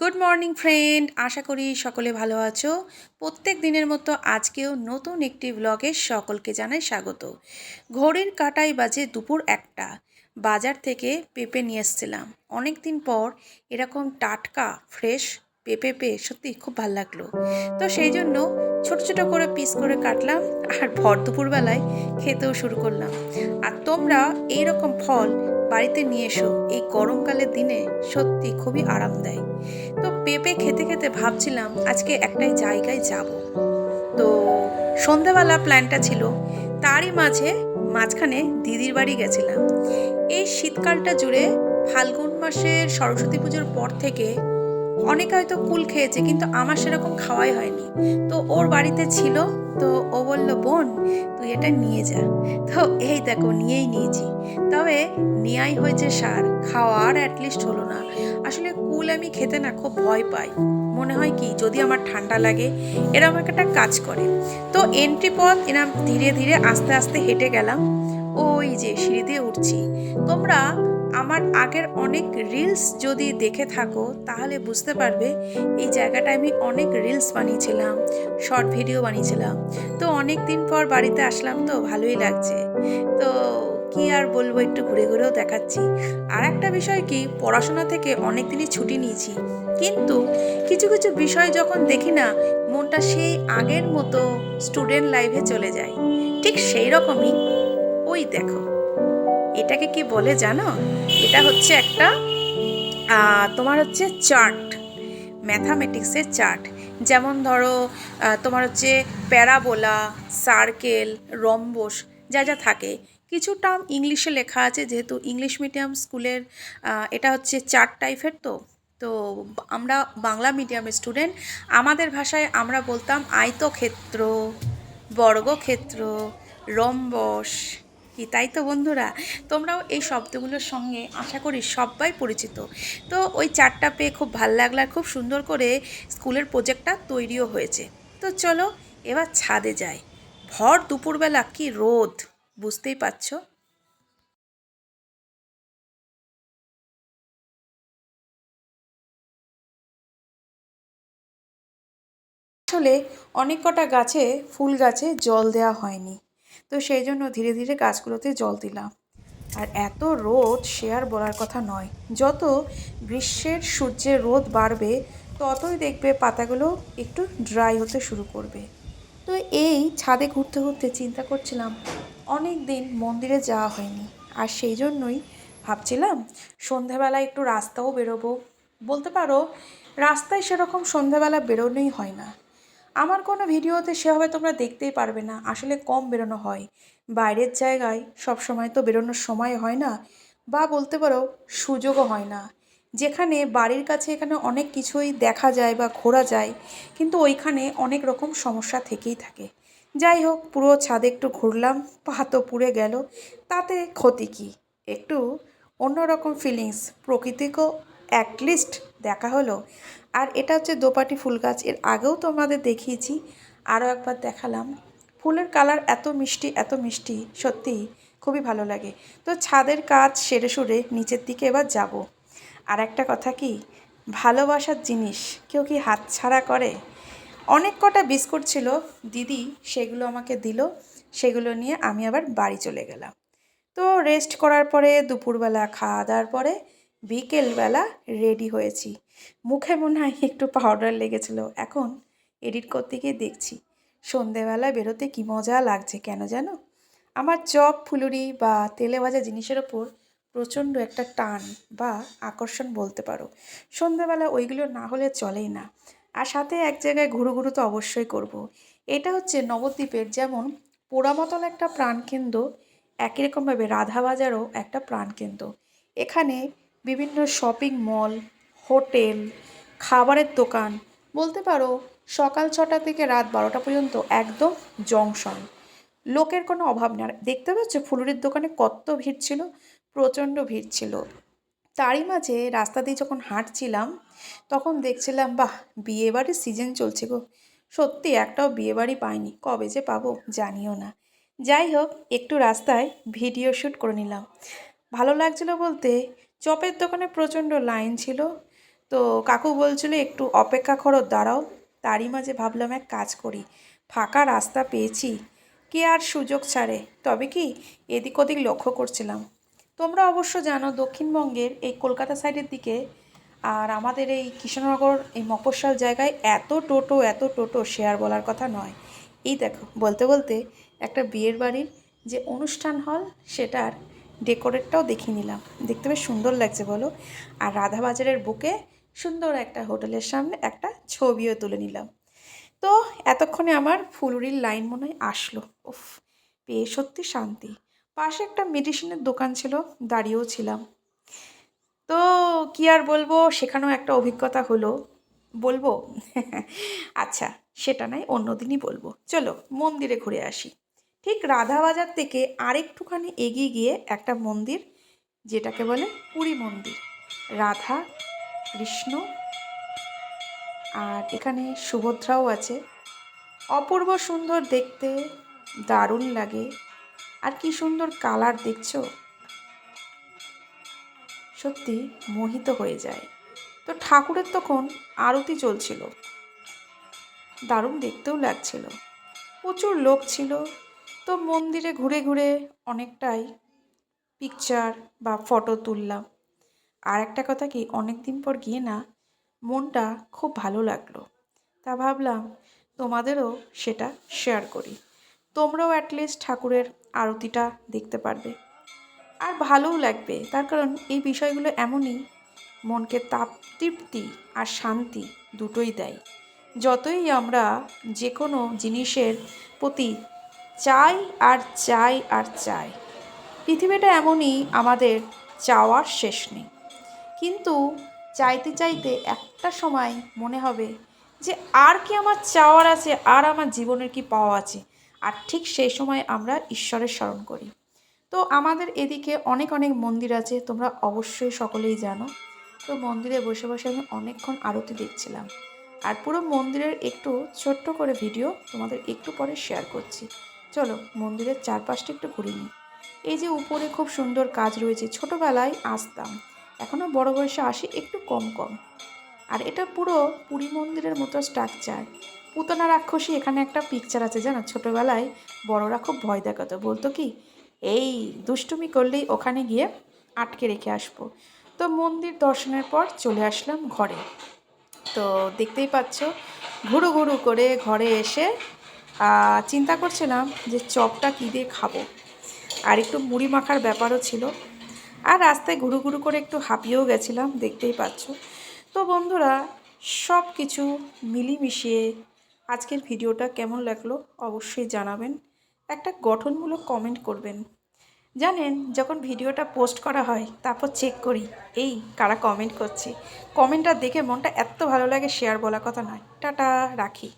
Good morning friend আশা করি সকলে ভালো আছো। প্রত্যেক দিনের মতো আজকেও নতুন একটি ব্লগে সকলকে জানাই স্বাগত। ঘড়ির কাটাই বাজে দুপুর একটা। বাজার থেকে পেঁপে নিয়ে এসেছিলাম। অনেক দিন পর এরকম টাটকা ফ্রেশ পেঁপে পেয়ে সত্যি খুব ভালো লাগল। তো সেই জন্য ছোট ছোট করে পিস করে কাটলাম আর ভর দুপুরবেলায় খেতেও শুরু করলাম। আর তোমরা এইরকম ফল বাড়িতে নিয়ে এসো। এই গরমকালের দিনে সত্যি খুবই আরাম দেয়। তো পেঁপে খেতে খেতে ভাবছিলাম আজকে একটাই জায়গায় যাব। তো সন্ধ্যাবেলা প্ল্যানটা ছিল। তারই মাঝে মাঝখানে দিদির বাড়ি গেছিলাম। এই শীতকালটা জুড়ে ফাল্গুন মাসের সরস্বতী পুজোর পর থেকে অনেকে হয়তো কুল খেয়েছে, কিন্তু আমার সেরকম খাওয়াই হয়নি। তো ওর বাড়িতে ছিল, তো ও বলল, বোন, তুই এটা নিয়ে যা। তো এই দেখো, নিয়েই নিয়েছি। তবে নেয়াই হয়েছে সার খাওয়ার অ্যাটলিস্ট হলো না। আসলে কুল আমি খেতে না খুব ভয় পাই। মনে হয় কি, যদি আমার ঠান্ডা লাগে এরকম একটা কাজ করে। তো এন্ট্রি পথ এরম ধীরে ধীরে আস্তে আস্তে হেঁটে গেলাম। ওই যে সিঁড়ি দিয়ে উঠছি। তোমরা আমার আগের অনেক রিলস যদি দেখে থাকো, তাহলে বুঝতে পারবে এই জায়গাটায় আমি অনেক রিলস বানিয়েছিলাম শর্ট ভিডিও বানিয়েছিলাম। তো অনেক দিন পর বাড়িতে আসলাম তো, ভালোই লাগছে। তো কি আর বলব, একটু ঘুরে ঘুরেও দেখাচ্ছি। আর একটা বিষয় কি, পড়াশোনা থেকে অনেক দিনই ছুটি নিয়েছি। কিন্তু কিছু কিছু বিষয় যখন দেখি না, মনটা সেই আগের মতো স্টুডেন্ট লাইফে চলে যায়। ঠিক সেই রকমই ওই দেখো। এটাকে কি বলে জানো? এটা হচ্ছে একটা তোমার হচ্ছে চার্ট, ম্যাথামেটিক্সের চার্ট। যেমন ধরো তোমার হচ্ছে প্যারাবোলা, সার্কেল, রম্বস, যা যা থাকে। কিছু টার্ম ইংলিশে লেখা আছে, যেহেতু ইংলিশ মিডিয়াম স্কুলের এটা হচ্ছে চার্ট টাইপের তো। তো আমরা বাংলা মিডিয়ামের স্টুডেন্ট, আমাদের ভাষায় আমরা বলতাম আয়তক্ষেত্র, বর্গক্ষেত্র, রম্বস কি? তাই তো বন্ধুরা, তোমরাও এই শব্দগুলোর সঙ্গে আশা করি সবাই পরিচিত। তো ওই চারটা পেয়ে খুব ভালো লাগল খুব সুন্দর করে স্কুলের প্রজেক্টটা তৈরিও হয়েছে। তো চলো এবার ছাদে যাই। ভর দুপুরবেলা কি রোদ, বুঝতেই পারছ? আসলে অনেক কটা গাছে ফুল গাছে জল দেওয়া হয়নি। তো সেই জন্য ধীরে ধীরে গাছগুলোতে জল দিলাম। আর এত রোদ, সে আর বলার কথা নয়। যত গ্রীষ্মের সূর্যের রোদ বাড়বে, ততই দেখবে পাতাগুলো একটু ড্রাই হতে শুরু করবে। তো এই ছাদে ঘুরতে ঘুরতে চিন্তা করছিলাম, অনেক দিন মন্দিরে যাওয়া হয়নি। আর সেই জন্যই ভাবছিলাম সন্ধেবেলা একটু রাস্তাও বেরোবো। বলতে পারো, রাস্তায় সেরকম সন্ধেবেলা বেরোনোই হয় না। আমার কোনো ভিডিওতে সেভাবে তোমরা দেখতেই পারবে না। আসলে কম বেরোনো হয়। বাইরের জায়গায় সব সময় তো বেরোনোর সময় হয় না। বা বলতে পারো, সুযোগও হয় না। যেখানে বাড়ির কাছে এখানে অনেক কিছুই দেখা যায় বা ঘোরা যায়, কিন্তু ওইখানে অনেক রকম সমস্যা থেকেই থাকে। যাই হোক, পুরো ছাদে একটু ঘুরলাম পা তো পুড়ে গেল। তাতে ক্ষতি কী? একটু অন্যরকম ফিলিংস প্রকৃতিকেও অ্যাটলিস্ট দেখা হলো। আর এটা হচ্ছে দোপাটি ফুল গাছ। এর আগেও তোমাদের দেখিয়েছি, আরও একবার দেখালাম। ফুলের কালার এত মিষ্টি এত মিষ্টি, সত্যিই খুবই ভালো লাগে। তো ছাদের কাজ সেরে সুরে নিচের দিকে এবার যাব। আর একটা কথা কি, ভালোবাসার জিনিস কেউ কি হাতছাড়া করে? অনেক কটা বিস্কুট ছিল, দিদি সেগুলো আমাকে দিল, সেগুলো নিয়ে আমি আবার বাড়ি চলে গেলাম। তো রেস্ট করার পরে দুপুরবেলা খাওয়া দাওয়ার পরে বিকেলবেলা রেডি হয়েছি। মুখে মনে হয় একটু পাউডার লেগেছিল। এখন এডিট করতে গিয়ে দেখছি সন্ধেবেলায় বেরোতে কী মজা লাগছে কেন জানো? আমার চপ, ফুলুরি বা তেলে ভাজা জিনিসের ওপর প্রচণ্ড একটা টান বা আকর্ষণ বলতে পারো। সন্ধেবেলা ওইগুলো না হলে চলেই না। আর সাথে এক জায়গায় ঘুরু ঘুরু তো অবশ্যই করব। এটা হচ্ছে নবদ্বীপের যেমন পোড়ামতল একটা প্রাণকেন্দ্র, একই রকমভাবে রাধাবাজারও একটা প্রাণকেন্দ্র। এখানে বিভিন্ন শপিং মল হোটেল খাবারের দোকান, বলতে পারো সকাল ছটা থেকে রাত বারোটা পর্যন্ত একদম জংশন। লোকের কোনো অভাব নেই। দেখতে পাচ্ছ ফুলুরির দোকানে কত ভিড় ছিল, প্রচণ্ড ভিড় ছিল। তারই মাঝে রাস্তা দিয়ে যখন হাঁটছিলাম, তখন দেখছিলাম, বাহ, বিয়েবাড়ির সিজন চলছে গো। সত্যি একটাও বিয়েবাড়ি পাইনি। কবে যে পাবো জানিও না। যাই হোক, একটু রাস্তায় ভিডিও শ্যুট করে নিলাম। ভালো লাগছিল বলতে চপের দোকানে প্রচণ্ড লাইন ছিল। তো কাকু বলছিল, একটু অপেক্ষা করো, দাঁড়াও। তারই মাঝে ভাবলাম এক কাজ করি। ফাঁকা রাস্তা পেয়েছি। কে আর সুযোগ ছাড়ে? তবে কি এদিক ওদিক লক্ষ্য করছিলাম। তোমরা অবশ্য জানো, দক্ষিণবঙ্গের এই কলকাতা সাইডের দিকে আর আমাদের এই কৃষ্ণনগর, এই মফস্বল জায়গায় এত টোটো এত টোটো শেয়ার বলার কথা নয়। এই দেখো, বলতে বলতে একটা বিয়ের বাড়ির যে অনুষ্ঠান হল সেটার ডেকোরেটটাও দেখিয়ে নিলাম। দেখতে বেশ সুন্দর লাগছে বলো। আর রাধাবাজারের বুকে সুন্দর একটা হোটেলের সামনে একটা ছবিও তুলে নিলাম। তো এতক্ষণে আমার ফুলুরির লাইন মনে হয় আসলো। উফ, পেয়ে সত্যি শান্তি। পাশে একটা মেডিসিনের দোকান ছিল, দাঁড়িয়েও ছিলাম। তো কি আর বলব, সেখানেও একটা অভিজ্ঞতা হলো। বলব? আচ্ছা সেটা নয় অন্যদিনই বলব। চলো, মন্দিরে ঘুরে আসি। ঠিক রাধাবাজার থেকে আরেকটুখানি এগিয়ে গিয়ে একটা মন্দির, যেটাকে বলে পুরী মন্দির। রাধা, কৃষ্ণ আর এখানে সুভদ্রাও আছে। অপূর্ব সুন্দর দেখতে, দারুণ লাগে। আর কি সুন্দর কালার দেখছ? সত্যি মোহিত হয়ে যায়। তো ঠাকুরের তখন আরতি চলছিল। দারুণ দেখতেও লাগছিল। প্রচুর লোক ছিল। তো মন্দিরে ঘুরে ঘুরে অনেকটাই পিকচার বা ফটো তুললাম। আর একটা কথা কি অনেক দিন পর গিয়ে না মনটা খুব ভালো লাগল। তা ভাবলাম তোমাদেরও সেটা শেয়ার করি। তোমরাও অ্যাটলিস্ট ঠাকুরের আরতিটা দেখতে পারবে। আর ভালোও লাগবে, তার কারণ এই বিষয়গুলো এমনই মনকে তাপ, তৃপ্তি আর শান্তি দুটোই দেয়। যতই আমরা যে কোনো জিনিসের প্রতি চাই আর চাই আর চাই। পৃথিবীটা এমনই, আমাদের চাওয়ার শেষ নেই। কিন্তু চাইতে চাইতে একটা সময় মনে হবে যে আর কি আমার চাওয়ার আছে, আর আমার জীবনের কি পাওয়া আছে। আর ঠিক সেই সময় আমরা ঈশ্বরের স্মরণ করি। তো আমাদের এদিকে অনেক অনেক মন্দির আছে, তোমরা অবশ্যই সকলেই জানো। তো মন্দিরে বসে বসে আমি অনেকক্ষণ আরতি দেখছিলাম। আর পুরো মন্দিরের একটু ছোট্ট করে ভিডিও তোমাদের একটু পরে শেয়ার করছি। চলো মন্দিরের চারপাশটা একটু ঘুরে নিই। এই যে উপরে খুব সুন্দর কাজ রয়েছে, ছোটোবেলায় আসতাম। এখনও বড় বয়সে আসি, একটু কম কম। আর এটা পুরো পুরী মন্দিরের মতো স্ট্রাকচার পুতনা রাক্ষসী এখানে একটা পিকচার আছে, জানো? ছোটোবেলায় বড়রা খুব ভয় দেখাতো। বলতো কি, এই দুষ্টুমি করলেই ওখানে গিয়ে আটকে রেখে আসব। তো মন্দির দর্শনের পর চলে আসলাম ঘরে। তো দেখতেই পাচ্ছ, ঘুরু ঘুরু করে ঘরে এসে চিন্তা করছিলাম যে চপটা কী দিয়ে খাব। আর একটু মুড়ি মাখার ব্যাপারও ছিল। আর রাস্তায় ঘুরু ঘুরু করে একটু হাঁপিয়েও গেছিলাম, দেখতেই পাচ্ছ। তো বন্ধুরা সব কিছু মিলিমিশিয়ে আজকের ভিডিওটা কেমন লাগল অবশ্যই জানাবেন। একটা গঠনমূলক কমেন্ট করবেন। জানেন, যখন ভিডিওটা পোস্ট করা হয়, তারপর চেক করি, এই কারা কমেন্ট করছে? কমেন্টটা দেখে মনটা এত ভালো লাগে শেয়ার বলা কথা নয়। টাটা, রাখি।